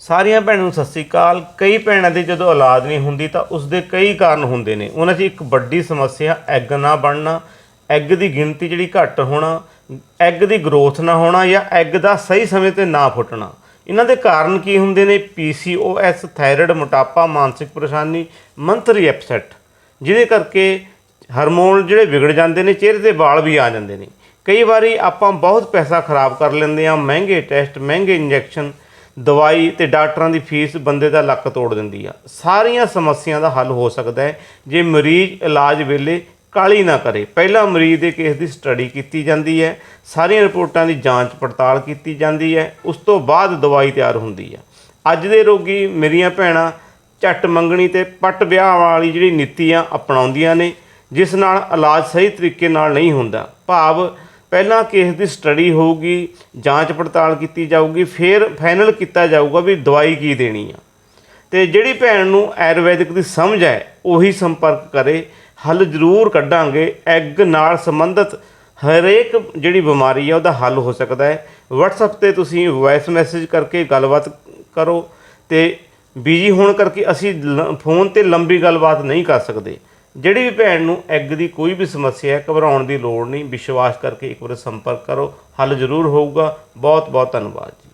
ਸਾਰੀਆਂ ਭੈਣਾਂ ਨੂੰ ਸਤਿ ਸ੍ਰੀ ਅਕਾਲ। ਕਈ ਭੈਣਾਂ ਦੇ ਜਦੋਂ ਔਲਾਦ ਨਹੀਂ ਹੁੰਦੀ ਤਾਂ ਉਸ ਦੇ ਕਈ ਕਾਰਨ ਹੁੰਦੇ ਨੇ। ਉਹਨਾਂ 'ਚ ਇੱਕ ਵੱਡੀ ਸਮੱਸਿਆ, ਐਗ ਨਾ ਬਣਨਾ, ਐਗ ਦੀ ਗਿਣਤੀ ਜਿਹੜੀ ਘੱਟ ਹੋਣਾ, ਐਗ ਦੀ ਗਰੋਥ ਨਾ ਹੋਣਾ ਜਾਂ ਐਗ ਦਾ ਸਹੀ ਸਮੇਂ ਤੇ ਨਾ ਫੁੱਟਣਾ। ਇਹਨਾਂ ਦੇ ਕਾਰਨ ਕੀ ਹੁੰਦੇ ਨੇ? PCOS ਥਾਇਰਾਇਡ, ਮੋਟਾਪਾ, ਮਾਨਸਿਕ ਪਰੇਸ਼ਾਨੀ ਮੰਥਲੀ ਐਪਸੈਟ, ਜਿਹਦੇ ਕਰਕੇ ਹਾਰਮੋਨ ਜਿਹੜੇ ਵਿਗੜ ਜਾਂਦੇ ਨੇ, ਚਿਹਰੇ ਤੇ ਵਾਲ ਵੀ ਆ ਜਾਂਦੇ ਨੇ। ਕਈ ਵਾਰੀ ਆਪਾਂ ਬਹੁਤ ਪੈਸਾ ਖਰਾਬ ਕਰ ਲੈਂਦੇ ਆ ਮਹਿੰਗੇ ਟੈਸਟ, ਮਹਿੰਗੇ ਇੰਜੈਕਸ਼ਨ ਦਵਾਈ ਤੇ ਡਾਕਟਰਾਂ ਦੀ ਫੀਸ ਬੰਦੇ ਦਾ ਲੱਕ ਤੋੜ ਦਿੰਦੀ ਆ। ਸਾਰੀਆਂ ਸਮੱਸਿਆ ਦਾ ਹੱਲ ਹੋ ਸਕਦਾ ਹੈ। ਜੇ ਮਰੀਜ਼ ਇਲਾਜ ਵੇਲੇ ਕਾਲੀ ਨਾ ਕਰੇ, ਪਹਿਲਾਂ ਮਰੀਜ਼ ਦੇ ਕੇਸ ਦੀ ਸਟੱਡੀ ਕੀਤੀ ਜਾਂਦੀ ਹੈ, ਸਾਰੀਆਂ ਰਿਪੋਰਟਾਂ ਦੀ ਜਾਂਚ ਪੜਤਾਲ ਕੀਤੀ ਜਾਂਦੀ ਹੈ, ਉਸ ਤੋਂ ਬਾਅਦ ਦਵਾਈ ਤਿਆਰ ਹੁੰਦੀ ਆ। ਅੱਜ ਦੇ ਰੋਗੀ ਮੇਰੀਆਂ ਭੈਣਾਂ ਝੱਟ ਮੰਗਣੀ ਤੇ ਪੱਟ ਵਿਆਹ ਵਾਲੀ ਜਿਹੜੀ ਨੀਤੀਆਂ ਅਪਣਾਉਂਦੀਆਂ ਨੇ, ਜਿਸ ਨਾਲ ਇਲਾਜ ਸਹੀ ਤਰੀਕੇ ਨਾਲ ਨਹੀਂ ਹੁੰਦਾ, ਭਾਵ ਪਹਿਲਾਂ ਕੇਸ ਦੀ ਸਟੱਡੀ ਹੋਊਗੀ, ਜਾਂਚ ਪੜਤਾਲ ਕੀਤੀ ਜਾਊਗੀ, ਫਿਰ ਫਾਈਨਲ ਕੀਤਾ ਜਾਊਗਾ ਵੀ ਦਵਾਈ ਕੀ ਦੇਣੀ ਆ। ਤੇ ਜਿਹੜੀ ਭੈਣ ਨੂੰ ਆਯੁਰਵੈਦਿਕ ਦੀ ਸਮਝ ਹੈ, ਉਹੀ ਸੰਪਰਕ ਕਰੇ, ਹੱਲ ਜ਼ਰੂਰ ਕੱਢਾਂਗੇ ਐਗ ਨਾਲ ਸੰਬੰਧਿਤ ਹਰੇਕ ਜਿਹੜੀ ਬਿਮਾਰੀ ਆ, ਉਹਦਾ ਹੱਲ ਹੋ ਸਕਦਾ ਹੈ। WhatsApp ਤੇ ਤੁਸੀਂ ਵੌਇਸ ਮੈਸੇਜ ਕਰਕੇ ਗੱਲਬਾਤ ਕਰੋ ਤੇ ਬਿਜ਼ੀ ਹੋਣ ਕਰਕੇ ਅਸੀਂ ਲ- ਫੋਨ ਤੇ ਲੰਬੀ ਗੱਲਬਾਤ ਨਹੀਂ ਕਰ ਸਕਦੇ। ਜਿਹੜੀ ਵੀ ਭੈਣ ਨੂੰ ਐਗ ਦੀ ਕੋਈ ਵੀ ਸਮੱਸਿਆ ਹੈ, ਘਬਰਾਉਣ ਦੀ ਲੋੜ ਨਹੀਂ, ਵਿਸ਼ਵਾਸ ਕਰਕੇ ਇੱਕ ਵਾਰ ਸੰਪਰਕ ਕਰੋ। ਹੱਲ ਜ਼ਰੂਰ ਹੋਊਗਾ। ਬਹੁਤ ਬਹੁਤ ਧੰਨਵਾਦ ਜੀ।